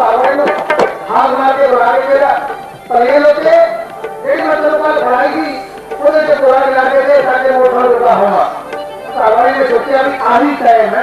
सावन हाथ मार के बढ़ा के मेरा पल्ले लोटे एक मतलब का बढ़ाएगी ਉਹਦੇ ਤੇ ਕੋਰਾ ਮਿਲਾ ਕੇ ਦੇ ਸਾਡੇ ਮੋਠਾ ਲੁਕਾ ਹੋਣਾ। ਸਾਵਾਂ ਨੇ ਸੋਚਿਆ ਵੀ ਆਹੀ ਟਾਈਮ ਹੈ,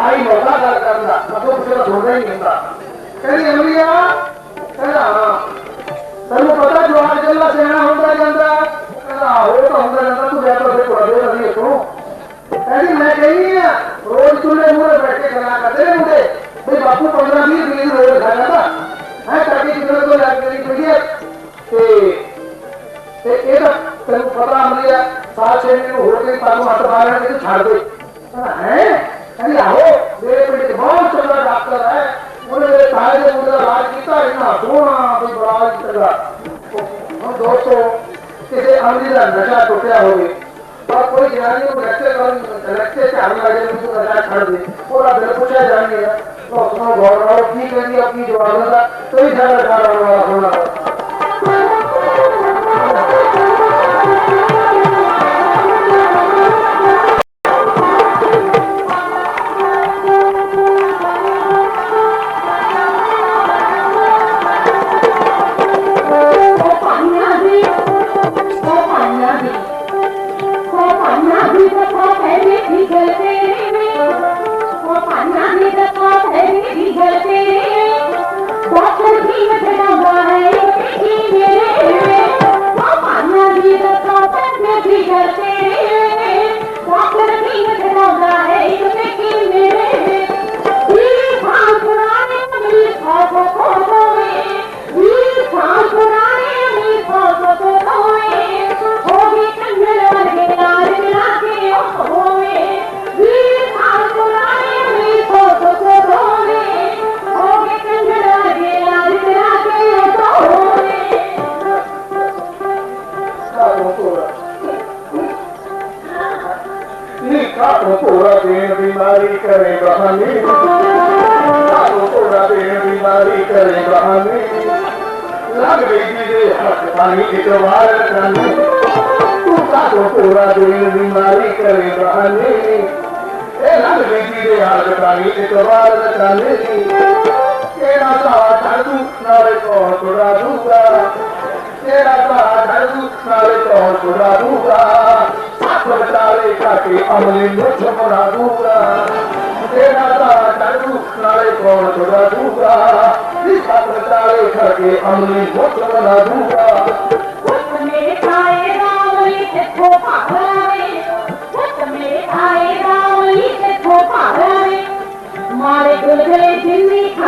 ਆਹੀ ਮੌਕਾ ਗੱਲ ਕਰਨ ਦਾ। ਮਤਲਬ ਕਿਸੇ ਦਾ ਥੋੜਾ ਹੀ ਹੁੰਦਾ। ਕਹਿੰਦੀ ਅਮਰੀਆ ਤੇ ਤੇ ਇਹਦਾ ਤੈਨੂੰ ਪਤਾ ਹੁੰਦੀ ਆ ਸਾਲ ਛੇ ਮਹੀਨੇ ਹੋ ਗਏ ਤੁਹਾਨੂੰ ਹੱਥ ਪਾ ਲੈਣ ਤੇ ਛੱਡ ਦੇ। ਹੈ? ਕਹਿੰਦੀ, ਆਹੋ, ਮੇਰੇ ਪਿੰਡ ਦੇ ਬਹੁਤ ਚੰਗਾ ਡਾਕਟਰ ਹੈ। ਉਹਨੇ ਮੇਰੇ ਤਾਏ ਦੇ ਮੁੰਡੇ ਦਾ ਇਲਾਜ ਕੀਤਾ, ਇਹਨਾਂ ਸੋਹਣਾ ਵੀ ਬੜਾ ਚੰਗਾ। ਹੁਣ ਦੋਸਤੋ, ਕਿਸੇ ਅੰਗਰੇਜ਼ ਦਾ ਨਸ਼ਾ ਟੁੱਟਿਆ ਹੋਵੇ ਪਰ ਕੋਈ ਜਨਾਨੀ ਨੂੰ ਰਸਤੇ ਕਰਨ ਰਸਤੇ ਝਾੜ ਲੱਗੇ ਨੂੰ ਨਸ਼ਾ ਛੱਡ ਦੇ, ਉਹਦਾ ਦਿਲ ਪੁੱਛਿਆ ਜਾਣਗੇ ਉਸ ਨੂੰ ਗੌਰ ਨਾਲ ਕੀ ਕਹਿੰਦੀ ਆਪਣੀ ਜਵਾਨਾਂ ਦਾ ਕੋਈ ਸਾਡਾ ਘਰ ਵਾਲਾ ਹੋਣਾ। देन बीमारी करे बहाने थोड़ा देन बीमारी करे बहाने लग रही रे हक पानी इतवार करने तू काको पूरा देन बीमारी करे बहाने ए लग रही रे हक पानी इतवार करने केना सा तू नारे को थोड़ा दूँगा तेरा साधन सारे कौन बुरा दूँगा सारे खाके अमली मुझ बुरा दूँगा तेरा साधन सारे कौन बुरा दूँगा सारे खाके अमली मुझ बुरा दूँगा मेरे खाए राम देखो पागल मेरे खाए राम देखो पागल मारे गुलगुले जिंदी खा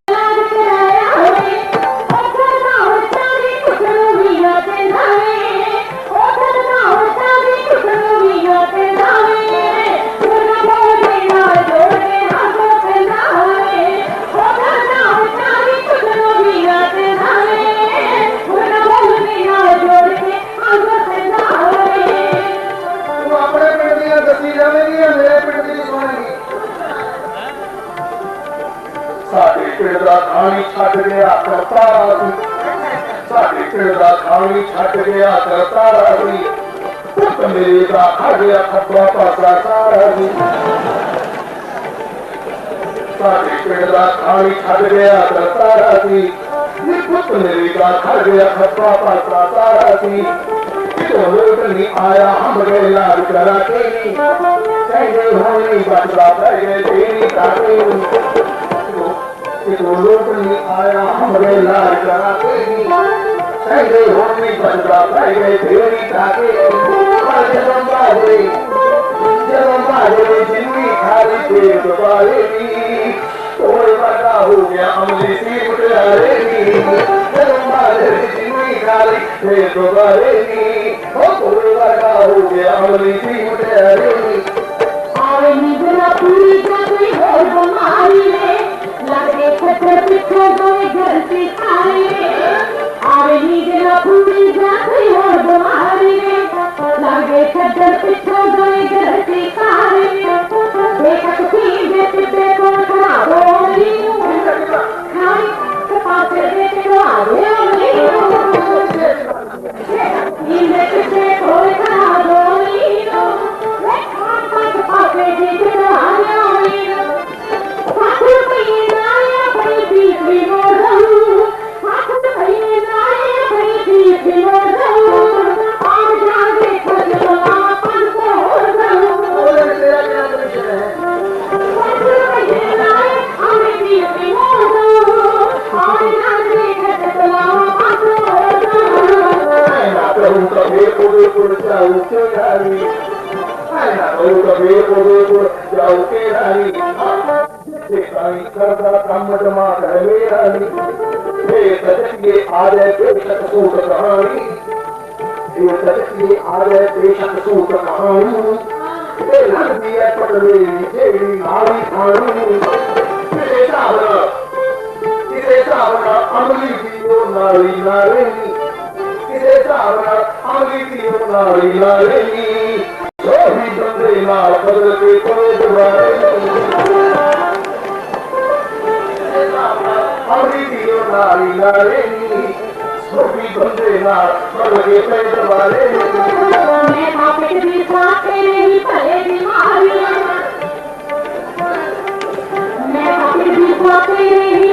ਸਾਡੇ ਪਿੰਡ ਦਾ ਖਾਣੀ ਛੱਡ ਗਿਆ ਕਰਤਾਰਾ ਸੀ ਪੁੱਤ ਮੇਰੇ ਦਾ ਖਾ ਗਿਆ ਖੱਬਾ ਪਾਸਾ ਸਾਰਾ ਸੀ ਸਾਡੇ ਪਿੰਡ ਦਾ ਖਾਣੀ ਛੱਡ ਗਿਆ ਕਰਤਾਰਾ ਸੀ ਨੀ ਪੁੱਤ ਮੇਰੇ ਦਾ ਖਾ ਗਿਆ ਖੱਬਾ ਪਾਸਾ ਸਾਰਾ ਸੀ ਕਿਤੋਂ ਲੋਟ ਨਹੀਂ ਆਇਆ ਹਮ ਗਏ ਲਾਜ ਕਰਾ ਕੇ ਨੀ ਕਹਿੰਦੇ ਹੋਣੀ रूप में आया हमरे लाल कराते सह गए होमी बनवा सह गए भेड़ी खाते पर जलम्बा हुए जलम्बा हुए जिन्नी खाली पेट पालेगी और बड़ा हो गया अमली सी उठेगी जलम्बा हुए जिन्नी खाली पेट पालेगी और बड़ा हो गया अमली सी Ready, के हरी सिखाई करता कमटमा करवे हरी हे सजगे आदे बेशक सूत कहानी। हे सजगे आदे बेशक सूत कहानी। हे लगी है पटले जेड़ी नारी खानी। इसे सावरा इसे सावरा अमली की ओ नारी नारेनी इसे सावरा अमली की ओ नारी नारेनी ਨਾ ਰਹਿਣੀ ਕਿਸੇ ਹਿਸਾਬ ਨਾਲ ਅਮਲੀ ਦੀ ਉਹ ਨਾਲੀ ਨਾ ਰਹਿਣੀ ਉਹੀ ਬੰਦੇ ਨਾਲ ਬਦਲ ਕੇ ਕੋਈ ਦੁਬਾਰੇ ਅਮਲੀ ਦੀ ਉਹ ਨਾਲੀ ਨਾ ਰਹਿਣੀ ਉਹੀ ਬੰਦੇ ਨਾਲ ਬਦਲ ਕੇ ਕੋਈ ਦੁਬਾਰੇ ਮੈਂ ਪਾਪੇ ਦੀ ਸਾਥੇ ਨਹੀਂ ਭਲੇ ਦੀ ਮਾਰੀ ਮੈਂ ਪਾਪੇ ਦੀ ਸਾਥੇ ਨਹੀਂ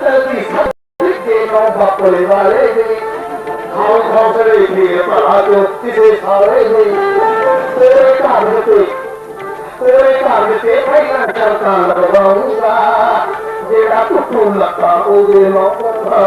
तस्वीर मोहब्बत करने वाले हैं हम हौसले के पढ़ा तो किसे सारे हैं तेरे कारण से तेरे कारण से ऐसा करता लगाऊंगा जेड़ा तू लगता ओगे मौका